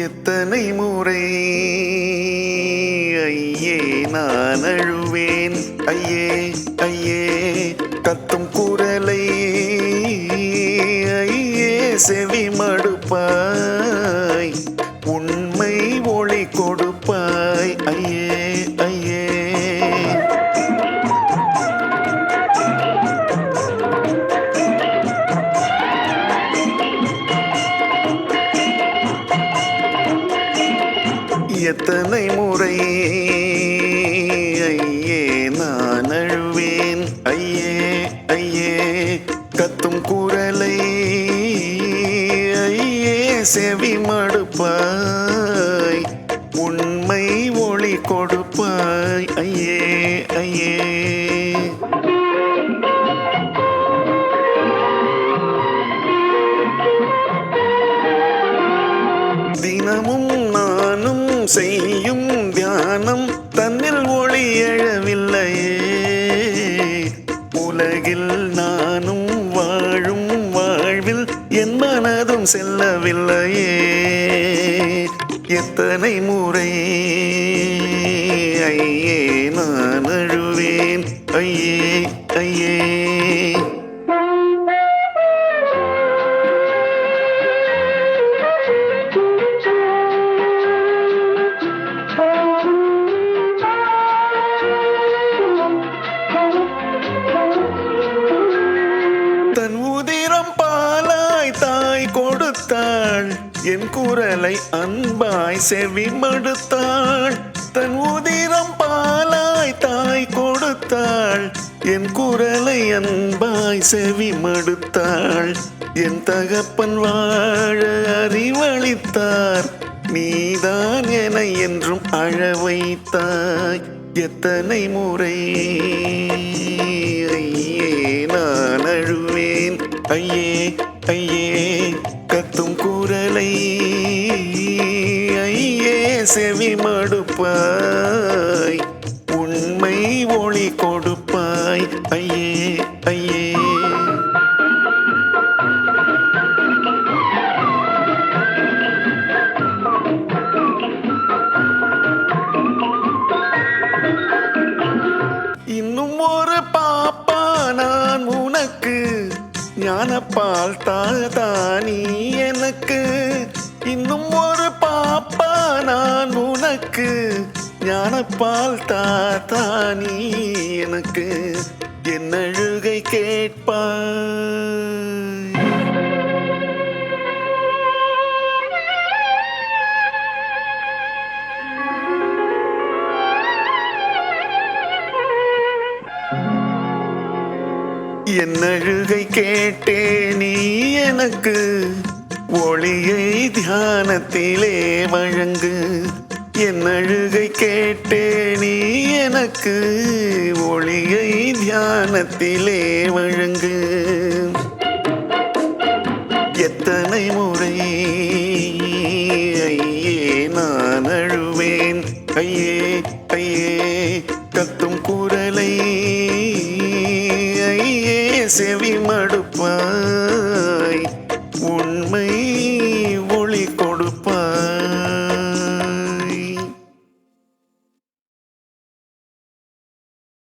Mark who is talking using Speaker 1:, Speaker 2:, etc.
Speaker 1: எத்தனை முறை? ஐயே நான் அழுவேன். ஐயே ஐயே கத்தும் குரலை. ஐயே செவிமா எத்தனை முறை? ஐயே நான் அழுவேன். ஐயே ஐயே கத்தும் குரலை. ஐயே செவி மடுப்பாய். உண்மை ஒளி கொடுப்பாய். ஐயே ஐயே. தினமும் செய்யும் தியானம் தன்னில் ஒளி எழவில்லையே. உலகில் நானும் வாழும் வாழ்வில் என் மனதும் செல்லவில்லையே. எத்தனை முறை ஐயே நான் அழுவேன். ஐயே ஐயே. தன் உதிரம் பாலாய் தாய் கொடுத்தாள். என் குரலை அன்பாய் செவி மடுத்தாள். தன் உதிரம் பாலாய் தாய் கொடுத்தாள். என் குரலை அன்பாய் செவி மடுத்தாள். என் தகப்பன் வாழ அறிவளித்தார். நீதான் என என்றும் அழ வைத்தாய். எத்தனை முறை ஐயே ஐயே கத்தும் குரலை. ஐயே செவி மடுப்பாய். உண்மை ஒளி கொடுப்பாய். ஐயே ஞானப்பால் தாதானி எனக்கு. இன்னும் ஒரு பாப்பா நான் உனக்கு. ஞானப்பால் தாதானி எனக்கு. என் அழுகை என் அழுகை கேட்டே நீ எனக்கு ஒளியை தியானத்திலே வழங்கு. என் அழுகை கேட்டே நீ எனக்கு ஒளியை தியானத்திலே வழங்கு. எத்தனை முறை ஐயே நான் அழுவேன். ஐயே ஐயே கத்தும் குரலை. ஐயே செவி மடுப்பாய்.